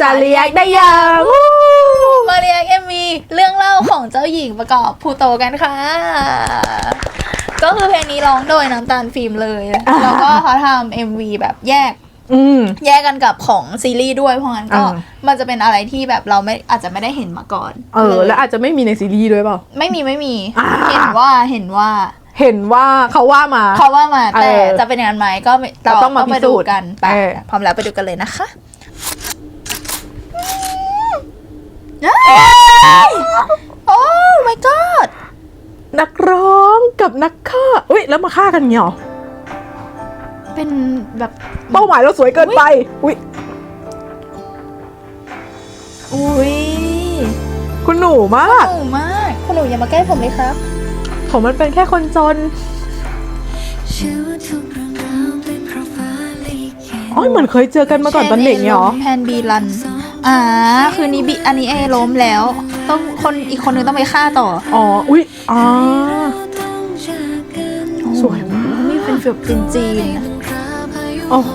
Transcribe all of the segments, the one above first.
จะเรียกได้ยังมาเรียกเอ็มวีเรื่องเล่าของเจ้าหญิงประกอบภูโตกันค่ะ ก็คือเพลงนี้ร้องโดยน้ำตาลฟิล์มเลยอ่าแล้วก็เขาทำเอ็มวีแบบแยกอืมแยกกันกับของซีรีส์ด้วยเพราะงั้นก็อ่ามันจะเป็นอะไรที่แบบเราไม่อาจจะไม่ได้เห็นมาก่อน เออยแล้วอาจจะไม่มีในซีรีส์ด้วยเปล่า ไม่มีไม่มีอ่าเห็นว่าเห็นว่า เห็นว่าเขาว่ามาเขาว่ามาแต่เออจะเป็นอย่างนั้นไหมก็ไม่เราต้องมาไปพิสูดูจน์กันไปเออพร้อมแล้วไปดูกันเลยนะคะ โอ้ my god นักร้องกับนักฆ่าอุ้ยแล้วมาฆ่ากันเงี้ยเหรอเป็นแบบเป้าหมายเราสวยเกินไป อุ้ยอุ้ยคุณหนูมาก หนูมาก คุณหนูอย่ามาใกล้ผมเลยครับ ผมมันเป็นแค่คนจนเชื่อว่าทุกเรื่องราวเป็นเพราะฟ้าลิขิตอ๋อเหมือนเคยเจอกันมาก่อนตอนเด็กเนี่ยเหรอแพนบีรัน อ่าคือนี้บีอันนี้เอล้มแล้ว ต้องคนอีกคนนึงต้องไปฆ่าต่ออ๋อ อุ้ยอ๋อต้องจากกันสวยมาก นี่เป็นแบบจีนๆนะคราพายุโอ้โห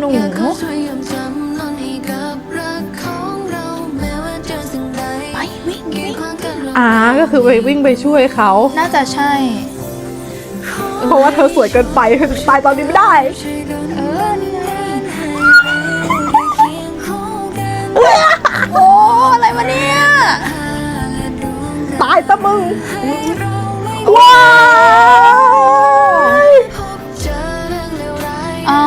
หนูยังคงช่วยยังจำนนให้กับรักของเราแม้ว่าเจอสิ่งใดไปวิ่งกีดวิ่งขวางกันเราอ่าก็คือไปวิ่งไปช่วยเขา น่าจะใช่ เพราะว่าเธอสวยเกินไปเธอจะตายตอนนี้ไม่ได้ช่วยกันเออนี่ไง โอ้อะไรวะเนี่ยและดวงตายตะมึงเราไม่ว้ายพบเจอเรื่องเลวร้ายอ๋อ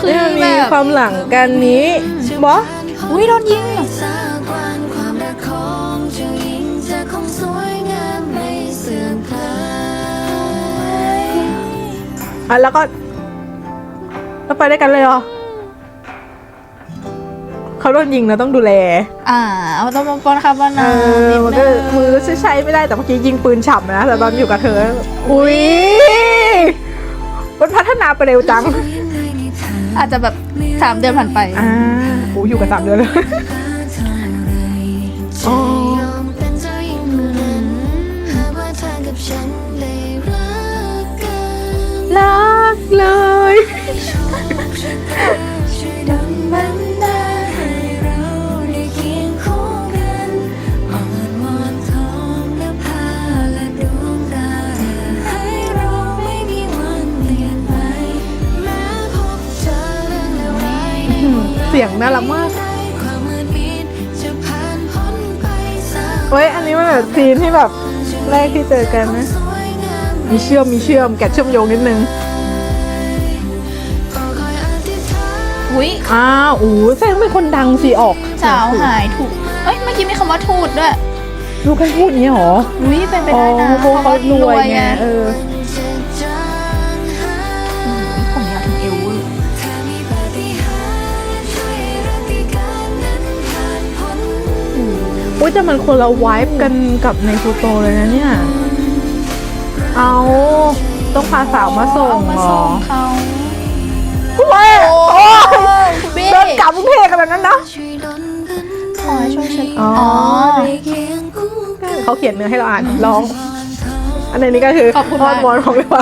คือเนี่ยแบมีบความหลังกันนี้บออุ้ยโดนยิงสากวันความรักของเจ้าหญิงจะคงสวยงามไม่เสื่อมคลายอะแล้วก็แล้วไปได้วยกันเลยเหรอ เขาโดนยิงนะต้องดูแล อ่าเอาต้องมาปนครับว่าเอนะอมันก็มือใช้ไม่ได้แต่เมื่อกี้ยิงปืนฉ่ำนะแต่ตอนอยู่กับเธอ อุ้ยมันพัฒนาไปเร็วจังยังไงนิทานอาจจะแบบสามเดือนผ่านไป อ่าโอ้อยู่กับสามเดือนเลยหาเท่าไรจะยอมเป็นเสียงน่ารักมากความมืดมิดจะผ่านพ้นไปสักเฮ้ย อันนี้มันแบบซีนที่แบบแรกที่เจอกันนะสวยงามมีเชื่อมมีเชื่อมแกะเชื่อมโยงนิดนึงก็คอยอธิษฐานอุ้ยอ้าวอู้แสดงเป็นคนดังสิออกสาวหายถูกเอ้ยเมื่อกี้มีคำว่าทูดด้วย ลูกให้พูดอย่างนี้เหรออุ้ยเป็นไปอ๋อได้นะเพราะว่าเขารวยไงเออ อุ้ยแต่มันคนละไวฟ์กันกับในฟูโตเลยนะเนี่ย เอาต้องพาสาวมาส่งเอามาเหรส่องเขาโอ้ยโอ้ยคุณบี้เดินกลับกรุงเทพกันแบบนั้นนะช่วยดลบันขอให้ช่วยเช็คอ๋ออ๋อให้เคียงคู่กันเขาเขียนเนื้อให้เราอ่านร้อง อันนี้ก็คือขอบคุณอ้อมานกวอนของเรา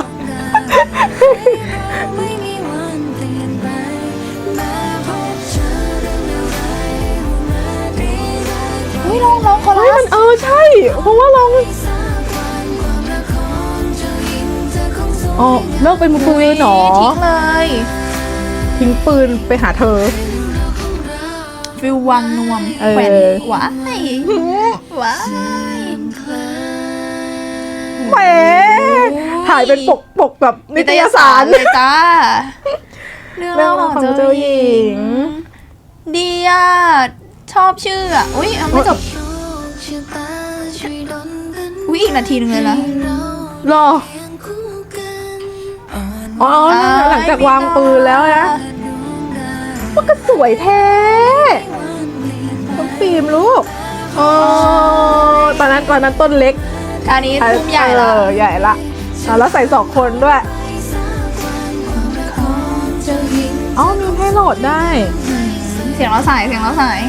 อุ้ยน้องน้องคอเฮ้ยรัมัสนเออใช่ เพราะว่าเราสักวันความรักของเจ้าหญิงจะคงสวยอ๋อเลิกเป็นมือปืนเหรอทิ้งเลยทิ้งปืนไปหาเธอ ฟิลวังนวมเออ แขวนหวายหวาย แหมถ่ายเป็นปกปกแบบนิตยสาร เลยจ้าเรื่องเรื่องเล่าขขอองงเจ้าเจ้าหหญิญิงงดีอะชอบชื่ออะ อุ้ยเอาไม่จบ อุ้ยอีกนาทีหนึงเลยนะเรารอเคียงคู่กันอ่อนอ๋อ หลังจากวางปืนแล้วนะมันก็สวยแท้ต้องฟิล์มลูกอ๋อตอนนั้นตอนนั้นต้นเล็กอันนี้ทุ่มใหญ่เอละอใหญ่ละอะแล้วใส่สองคนด้วยเจ้าหญิงอ๋อมีให้โหลดได้ เสียงเราสาย เสียงเราสาย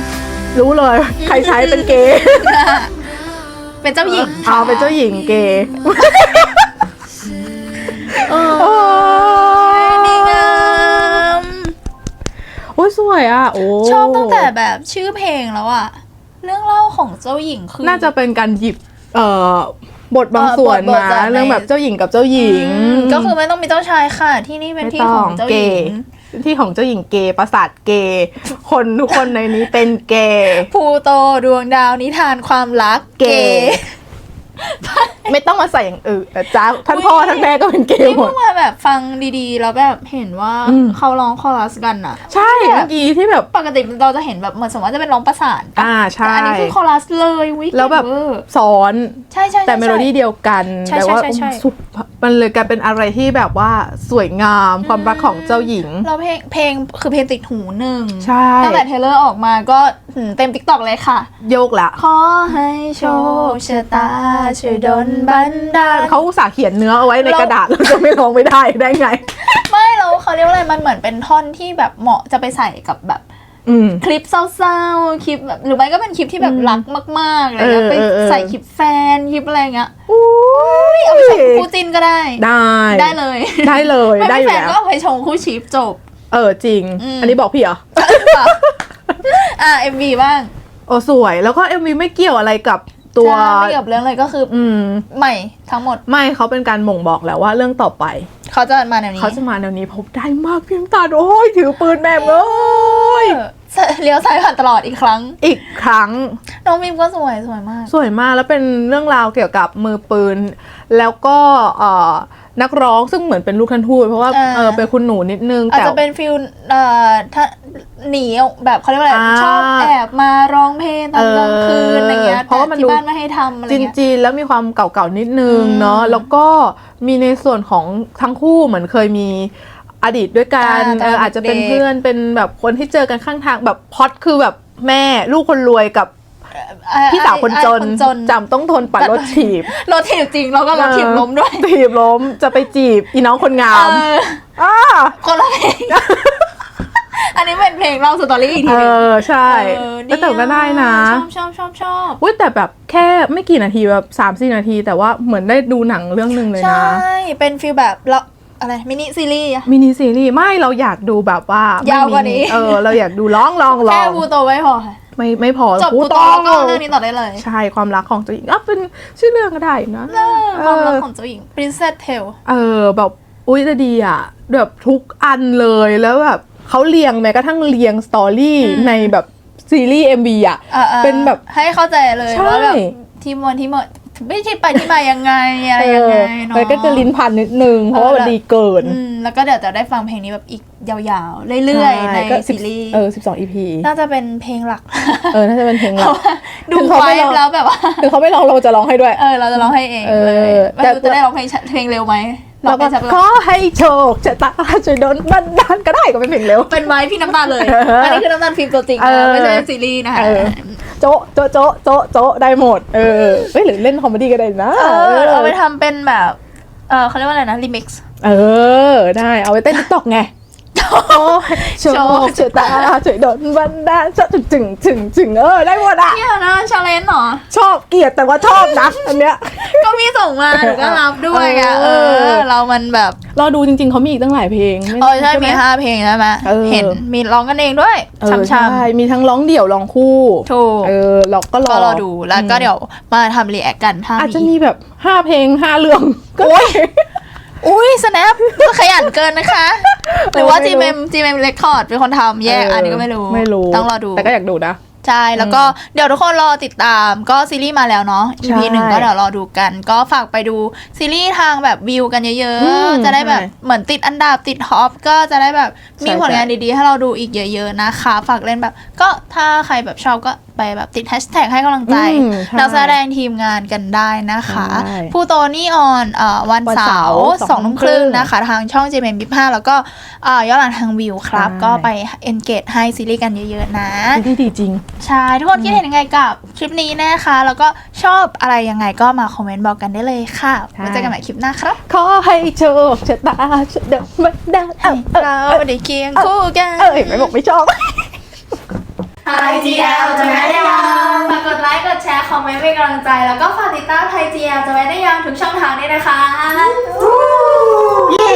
รู้เลย ใครใช้เป็นเกย์เป็นเจ้าหญิงเอาเป็นเจ้าหญิงเกย์โอ้ดียงามโอ้ยสวยวยอะ โอ้ชอบตั้งแต่แบบชื่อเพลงแล้วอะเรื่องเล่าของเจ้าหญิงคือ น่าจะเป็นการหยิบ เอ่อบทบางส่วนเออบทมาจากในเรื่องแบบเจ้าหญิงกับเจ้าหญิงอืมก็คือไม่ต้องมีเจ้าชายค่ะ ที่นี่เป็นไม่ที่ต้ของเจ้าหญิง ที่ของเจ้าหญิงเกย์ปราสาทเกย์คนทุกคนในนี้เป็นเกย์ ภูโตดวงดาวนิทานความรักเกย์ ไม่ต้องมาใส่อย่างอื่นนะจ้าท่านพ่อท่านแม่ก็เป็นเกย์นี่หมเพิ่ด งมาแบบฟังดีๆ แล้วแบบเห็นว่าอืม เขาร้องคอรัสกันอะใช่เมื่อกี้ที่แบบ ปกติเราจะเห็นแบบเหมือนสมมติว่าจะเป็นร้องประสานอ่าใช่ แต่อันนี้คือคอรัสเลยวิแล้วแบบเวอร์สอนใช่ใช่ใช่ แต่เมโลดี้เดียวกันใช่แต่ว่าใช่ใช่ใช่ สุดมันเลยกลายเป็นอะไรที่แบบว่าสวยงามความรักของเจ้าหญิง เราเพลงเพลงคือเพลงติดหูหนึ่งใช่ ตั้งแต่เทเลอร์ออกมาก็หืมเต็มติ๊กต็อกเลยค่ะ โยกละ ขอให้โชคชะตาช่วยดลบันดาล เขาอุตส่าห์เขียนเนื้อเอาไว้ในเรากระดาษแล้วจะไม่ร้องไม่ได้ได้ไง ไม่แล้วเขาเรียกว่าอะไรมันเหมือนเป็นท่อนที่แบบเหมาะจะไปใส่กับแบบอืมคลิปเศร้าๆ คลิปแบบหรือไม่ก็เป็นคลิปที่แบบอืมรักมากๆอะไรเงี้ยเออไปเออเออใส่คลิปแฟนคลิปอะไรเงี้ยอุ้ยเอาไปชมคู่จิ้นก็ได้ ได้ ได้เลย ได้เลยไม่ได้ไม่อยู่แฟนแล้วก็เอาไปชมคู่ชิปจบ เออจริงอืมอันนี้บอกพี่เหรอ อะเอ็มวีบ้าง โอ้สวยแล้วก็เอ็มวีไม่เกี่ยวอะไรกับ ตัวใช่ไม่เกี่ยวกับเรื่องอะไรก็คืออืม ใหม่ทั้งหมดไม่เขาเป็นการบ่งบอกแล้วว่าเรื่องต่อไป เขาจะมาแนวนี้เขาจะมาแนวนี้พบได้มากเพียงตาโอ้ยถือปืนแม่เอ้ยเออเลี้ยวซ้ายผ่านตลอดอีกครั้ง อีกครั้ง น้องมิมก็สวยสวยมาก สวยมากแล้วเป็นเรื่องราวเกี่ยวกับมือปืน แล้วก็เอ่อ นักร้องซึ่งเหมือนเป็นลูกทันทูตเพราะว่าอ่า เออเป็นคุณหนูนิดนึงอาจแต่ จะเป็นฟิลเอ่อถ้าหนีออกแบบเขาเรียกว่าอะไรอ่าชอบแอบมาร้องเพลงตอนกลางคืนอะไรเงี้ยเพราะว่ามันแต่ดู ที่บ้านไม่ให้ทำอะไรจีนเงี้ย จีนๆแล้วมีความเก่าๆนิดนึงอืมเนาะแล้วก็มีในส่วนของทั้งคู่เหมือนเคยมีอดีตด้วยกันอ่าตอนเอออาจจะเป็นเด็กๆ เพื่อนเป็นแบบคนที่เจอกันข้างทางแบบพล็อดคือแบบแม่ลูกคนรวยกับเอ่อ พี่สาวคนจนไอ้จนจำต้องทนปัดรถถีบรถถีบจริงแล้วก็รถถีบล้มด้วยถีบล้มจะไปจีบอีน้องคนงามเอออ่าคนละเพลงอันนี้เป็นเพลงเล่าสตอรี่อีกทีเอหนึงอใช่เออแล้วแต่ก็ได้นะ ชอบชอบชอบชอบอุ้ยแต่แบบแค่ไม่กี่นาทีแบบสามสี่นาที แต่ว่าเหมือนได้ดูหนังเรื่องหนึ่งเลยใช่นะเป็นฟิลแบบเราอะไรมินิซีรีส์อะมินิซีรีส์ไม่เราอยากดูแบบว่ายาวกว่านี้ เออ เราอยากดูร้องลองลแค่องบูโตไว้พอค่ะ ไม่ไม่พอจบกูบูโตแล้วก็เรื่องนี้ต่อได้เลย ใช่ความรักของตัวเองอะเป็นชื่อเรื่องก็ได้นะเออความรักของเจ้าหญิง Princess Tale เออแบบอุ้ยจะดีอะแบบทุกอันเลยแล้วแบบเขาเรียงแม้กระทั่งเรียงสตอรี่อืมในแบบซีรีส์ MV อะอ่าๆเป็นแบบให้เข้าใจเลยใช่ว่าแบบที่มวลที่หมด ไม่ใช่ไปที่มายังไงอะไรยังไงเนาะมันก็จะลิ้นพันนิดนึงเพราะว่ามันดีเกินอืมแล้วก็เดี๋ยวจะได้ฟังเพลงนี้แบบอีกยาวๆ เรื่อยๆ ในก็ซีรีส์เออสิบสอง EP น่าจะเป็นเพลงหลัก เออ น่าจะเป็นเพลงเพเราราะว่าดูถึงเขาไว้ไม่ร้องแล้วแบบว่าคือเขาไม่ร้องเราจะร้องให้ด้วย เออ เราจะร้องให้เองเออเลยแต่ไม่รู้จะได้ร้องเพลงช้าเพลงเร็วไหมร้อง เพลงช้าไปขก่ออนให้โชคชะตาช่วยโดนบันดาลก็ได้ก็เป็นเพลงเร็ว เป็นไว้พี่น้ำตาลเลยเอออัอันนี้คือน้ำตาลฟิล์มตัวจริงเออนะไม่ใช่ซีรีส์นะคะเออโจ๊ะโจ๊ะโจ๊ะโจ๊ะโจ๊ะได้หมด เออเฮ้ยหรือเล่นคอมเมดี้ก็ได้นะ เออเอาไปทำเป็นแบบ เออเขาเรียกว่าอะไรนะรีมิกซ์ เออ ได้เอาไปเต้นติ๊กต็อกไง โอ้โชคชะตาช่วยดนบันดาลจะถึงถึงถึงถึงเออได้หมดอะเนี่ยนะชาเลนจ์เหรอ ชอบเกลียดแต่ว่าชอบนะอันเนี้ย ก็มีส่งมาหนูก็รับด้วยอะเอเออ อ เรามันแบบเรอดูจริงๆเขามีอีกตั้งหลายเพลงไม่เออใช่ไห มีห้าเพลงใช่ไหมเออ เห็นมีร้องกันเองด้วยเออช้ำใช่มีทั้งร้องเดี่ยวร้องคู่ๆถูกเออเราก็รอก็รอดูแล้วก็เดี๋ยวมาทำรีแอคกันถ้าอาจจะมีมีแบบห้าเพลงห้าเรื่องก็ได้ อุ้ยสแนปขยันเกินนะคะ หรือว่าไม่ G รู้ m G M Record เป็นคนทำแยกอันนี้ก็ไม่รู้ ไม่รู้ ต้องรอดู แต่ก็อยากดูนะ ใช่ แล้วก็เดี๋ยวทุกคนรอติดตามก็ซีรีส์มาแล้วเนาะ EP ใช่หนึ่งก็เดี๋ยวรอดูกัน ก็ฝากไปดูซีรีส์ทางแบบวิวกันเยอะอืมๆจะได้แบบใช่เหมือนติดอันดับติดท็อปก็จะได้แบบมีใช่ผลงานดีๆ ให้เราดูอีกเยอะ ๆนะคะ ฝากเล่นแบบ ก็ถ้าใครแบบชอบก็ ไปแบบติดแฮชแท็กให้กำลังใจอืมใช่นักแสดงทีมงานกันได้นะคะใช่ผู้โตนี่ออนเอ่อวันวันเสาเสาร์ร์สสอองงทุ่ทุ่มมคครึ่รึ่งงนะคะ ทางช่อง j m m 25แล้วก็เอ่อย้อนหลังทางวิวครับใช่ก็ไป engage ให้ซีรีส์กันเยอะๆนะที่ดีจริง ใช่ ทุกคนคิดเห็นยังไงกับคลิปนี้นะคะ แล้วก็ชอบอะไรยังไงก็มาคอมเมนต์บอกกันได้เลยค่ะใช่ไว้เจอกันใหม่คลิปหน้าครับ ขอให้โชคชะตาช่วยโดนบันดาลเออเออเราเออได้เคียงคู่กันเออเห็นไหมบอกไม่ชอบ Thai GL จะไม่ได้ยังฝากกดไลค์กดแชร์คอมเมนต์เป็นกำลังใจ แล้วก็ฝากติดตาม Thai GL จะไม่ได้ยังทุกช่องทางนี้นะคะ เย้